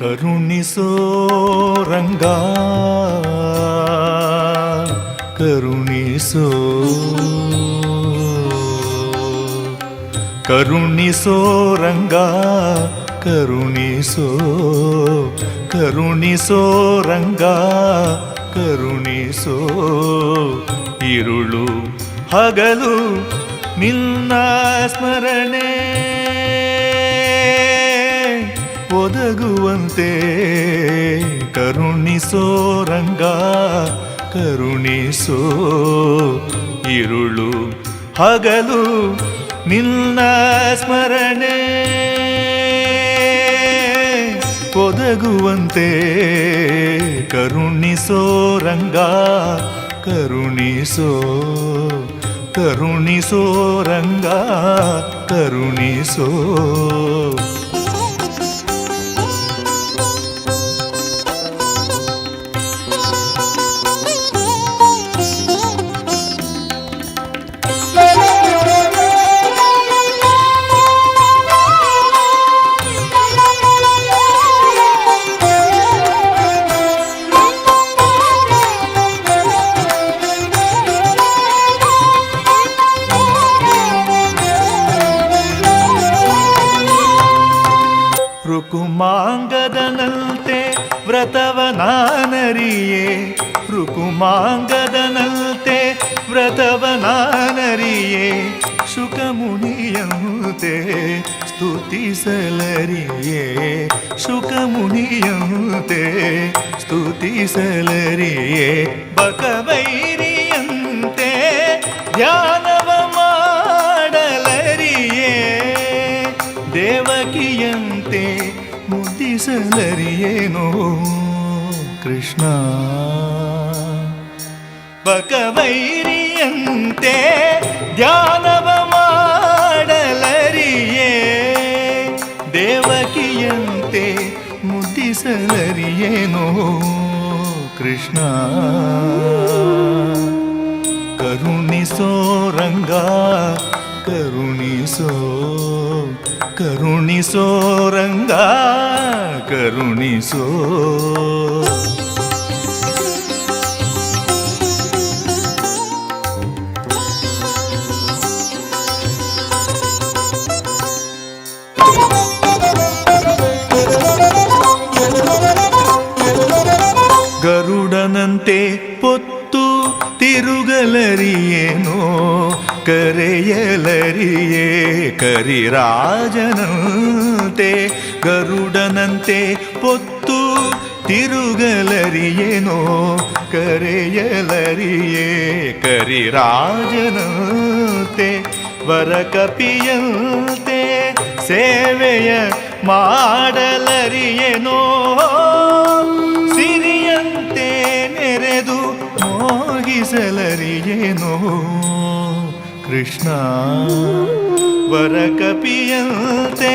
ಕರುಣಿಸೋ ರಂಗ. ಕರುಣಿಸೋ. ಕರುಣಿಸೋ ರಂಗ. ಕರುಣಿಸೋ. ಕರುಣಿಸೋ ರಂಗ. ಕರುಣಿಸೋ. ಇರುಳು ಹಗಲು ನಿನ್ನ ಸ್ಮರಣೆ. ಒದಗುವಂತೆ. ಕರುಣಿಸೋ ರಂಗ, ಕರುಣಿಸೋ ಇರುಳು, ಹಗಲು ನಿನ್ನ ಸ್ಮರಣೆ. ಒದಗುವಂತೆ ಕರುಣಿಸೋ ರಂಗ, ಕರುಣಿಸೋ ಕರುಣಿಸೋ ರಂಗ, ಕರುಣಿಸೋ ರುಕುಮಾಂಗದನಂತೆ ವ್ರತವನಾನರಿಯೇ ರುಕುಮಾಂಗದನಂತೆ ವ್ರತವನಾನರಿಯೇ ಶುಕಮುನಿಯಂತೆ ಸ್ತುತಿಸಲರಿಯೇ ಶುಕಮುನಿಯಂತೆ ಸ್ತುತಿಸಲರಿಯೇ ಬಕವೈರಿಯಂತೆ ಧ್ಯಾನವ ಮುದ್ದಿಸಲರಿಯೇನೋ ಕೃಷ್ಣ ಬಕವೈರಿಯಂತೆ ಧ್ಯಾನವ ಮಾಡಲರಿಯೇ ದೇವಕಿಯಂತೆ ಮುದ್ದಿಸಲರಿಯೇನೋ ಕೃಷ್ಣ ಕರುಣಿಸೋ ರಂಗ ಕರುಣಿಸೋ కరుణి సోరంగా కరుణి సో ಕರೆಯಲರಿಯೇ ಕರಿರಾಜನಂತೆ ಗರುಡನಂತೆ ಪೊತ್ತು ತಿರುಗಲರಿಯೇನೋ ಕರೆಯಲರಿಯೇ ಕರಿರಾಜನಂತೆ ವರಕಪಿಯಂತೆ ಸೇವೆಯ ಮಾಡಲರಿಯೇನೋ ಕೃಷ್ಣ ವರಕಪಿಯಂತೆ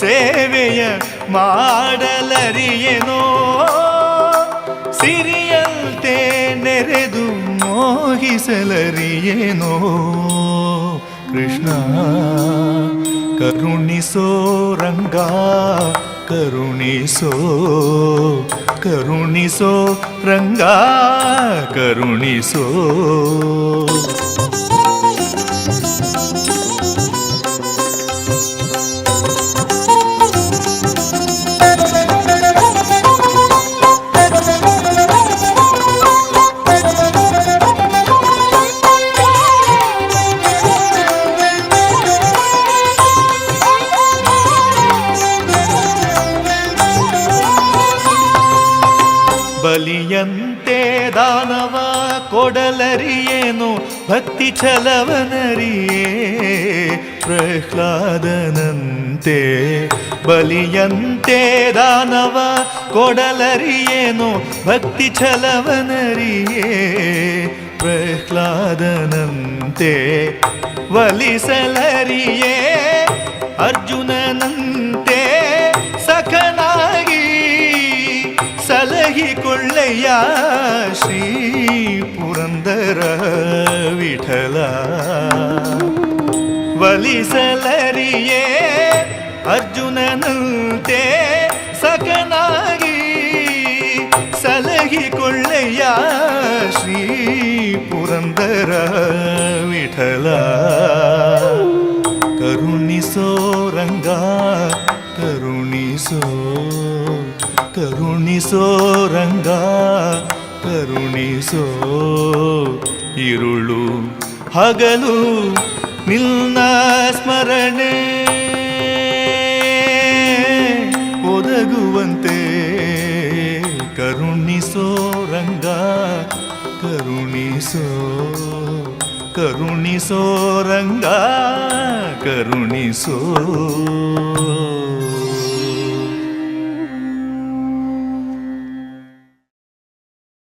ಸೇವೆಯ ಮಾಡಲರಿಯೇನೋ ಸಿರಿಯಂತೆ ನೆರೆದು ಮೋಗಿಸಲರಿಯೇನೋ ಕೃಷ್ಣ ಕರುಣಿಸೋ ರಂಗ ಕರುಣಿಸೋ ಕರುಣಿಸೋ ರಂಗ ಕರುಣಿಸೋ ಬಲಿಯಂತೆ ದಾನವ ಕೊಡಲರಿಯೇನು ಭಕ್ತಿ ಛಲವನರಿಯೇ ಪ್ರಹ್ಲಾದನಂತೆ ಬಲಿಯಂತೆ ದಾನವ ಕೊಡಲರಿಯೇನು ಭಕ್ತಿ ಛಲವನರಿಯೇ ಪ್ರಹ್ಲಾದನಂತೆ ವಲಿಸಲರಿಯೇ ಅರ್ಜುನನಂತೆ ಸಖನಾಗಿ ಸಲಹಿಕೊಳ್ಳಯ್ಯ ಶ್ರೀ ಪುರಂದರ ವಿಠಲ. ವಲಿಸಲರಿಯೇ ಅರ್ಜುನನಂತೆ ಸಕನಾಗಿ ಸಲಹಿಕೊಳ್ಳಯ್ಯ ಶ್ರೀ ಪುರಂದರ ವಿಠಲ. ಕರುಣಿಸೋ ರಂಗ ಕರುಣಿಸೋ ಕರುಣಿಸೋ ರಂಗ ಕರುಣಿಸೋ ಇರುಳು ಹಗಲು ನಿನ್ನ ಸ್ಮರಣೆ. ಒದಗುವಂತೆ ಕರುಣಿಸೋ ರಂಗ ಕರುಣಿಸೋ ಕರುಣಿಸೋ ರಂಗ ಕರುಣಿಸೋ.